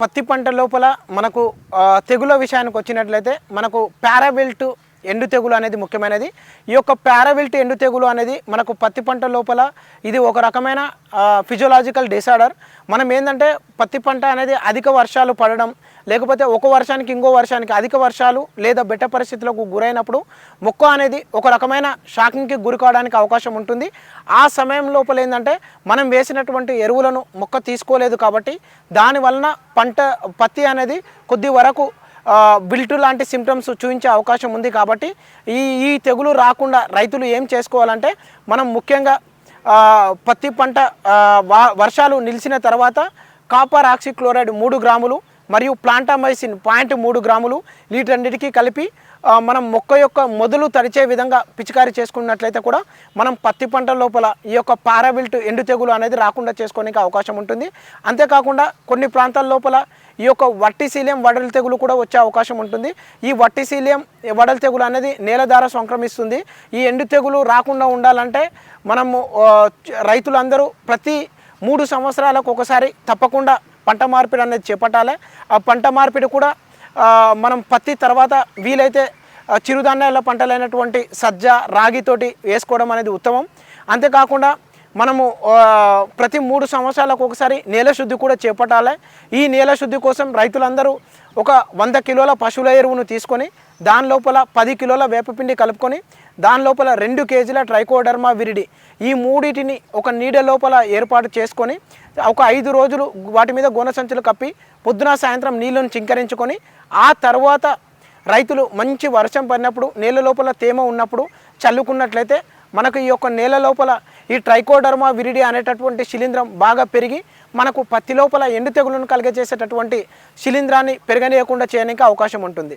పత్తి పంట లోపల మనకు తెగుల విషయానికి వచ్చినట్లయితే మనకు పారాబెల్ట్ ఎండు తెగులు అనేది ముఖ్యమైనది. ఈ యొక్క పారాబెల్ట్ ఎండు తెగులు అనేది మనకు పత్తి పంట లోపల ఇది ఒక రకమైన ఫిజియోలాజికల్ డిసార్డర్ మనం ఏంటంటే పత్తి పంట అనేది అధిక వర్షాలు పడడం లేకపోతే ఒక వర్షానికి ఇంకో వర్షానికి అధిక వర్షాలు లేదా బెట్ట పరిస్థితులకు గురైనప్పుడు మొక్క అనేది ఒక రకమైన షాకింగ్కి గురి కావడానికి అవకాశం ఉంటుంది. ఆ సమయం లోపల ఏంటంటే మనం వేసినటువంటి ఎరువులను మొక్క తీసుకోలేదు కాబట్టి దాని వలన పంట పత్తి అనేది కొద్ది వరకు బిల్టు లాంటి సిమ్టమ్స్ చూపించే అవకాశం ఉంది కాబట్టి ఈ ఈ తెగులు రాకుండా రైతులు ఏం చేసుకోవాలంటే మనం ముఖ్యంగా పత్తి పంట వర్షాలు నిలిచిన తర్వాత కాపర్ ఆక్సిక్లోరైడ్ మూడు గ్రాములు మరియు ప్లాంటామైసిన్ పాయింట్ మూడు గ్రాములు వీటన్నిటికీ కలిపి మనం మొక్క యొక్క మొదలు తడిచే విధంగా పిచికారీ చేసుకున్నట్లయితే కూడా మనం పత్తి పంట లోపల ఈ యొక్క పారాబిల్ట్ ఎండు తెగులు అనేది రాకుండా చేసుకోనికి అవకాశం ఉంటుంది. అంతేకాకుండా కొన్ని ప్రాంతాల లోపల ఈ యొక్క వట్టిశీలియం వడల తెగులు కూడా వచ్చే అవకాశం ఉంటుంది. ఈ వట్టిశీలియం వడల తెగులు అనేది నేల ద్వారా సంక్రమిస్తుంది. ఈ ఎండు తెగులు రాకుండా ఉండాలంటే మనము రైతులందరూ ప్రతి మూడు సంవత్సరాలకు ఒకసారి తప్పకుండా పంట మార్పిడి అనేది చేపట్టాలి. ఆ పంట మార్పిడి కూడా మనం పత్తి తర్వాత వీలైతే చిరుధాన్యాల పంటలైనటువంటి సజ్జ రాగితోటి వేసుకోవడం అనేది ఉత్తమం. అంతేకాకుండా మనము ప్రతి మూడు సంవత్సరాలకు ఒకసారి నేల శుద్ధి కూడా చేపట్టాలి. ఈ నేల శుద్ధి కోసం రైతులందరూ ఒక వంద కిలోల పశువుల ఎరువును తీసుకొని దాని లోపల పది కిలోల వేపపిండి కలుపుకొని దాని లోపల రెండు కేజీల ట్రైకోడర్మా విరిడి. ఈ మూడిటిని ఒక నీడ లోపల ఏర్పాటు చేసుకొని ఒక ఐదు రోజులు వాటి మీద గోన సంచులు కప్పి పొద్దున సాయంత్రం నీళ్ళను చింకరించుకొని ఆ తర్వాత రైతులు మంచి వర్షం పడినప్పుడు నేల లోపల తేమ ఉన్నప్పుడు చల్లుకున్నట్లయితే మనకు ఈ యొక్క నేల లోపల ఈ ట్రైకోడర్మా విరిడి అనేటటువంటి శిలీంద్రం బాగా పెరిగి మనకు పత్తి లోపల ఎండు తెగులను కలిగజేసేటటువంటి శిలీంధ్రాన్ని పెరగనీయకుండా చేయడానికి అవకాశం ఉంటుంది.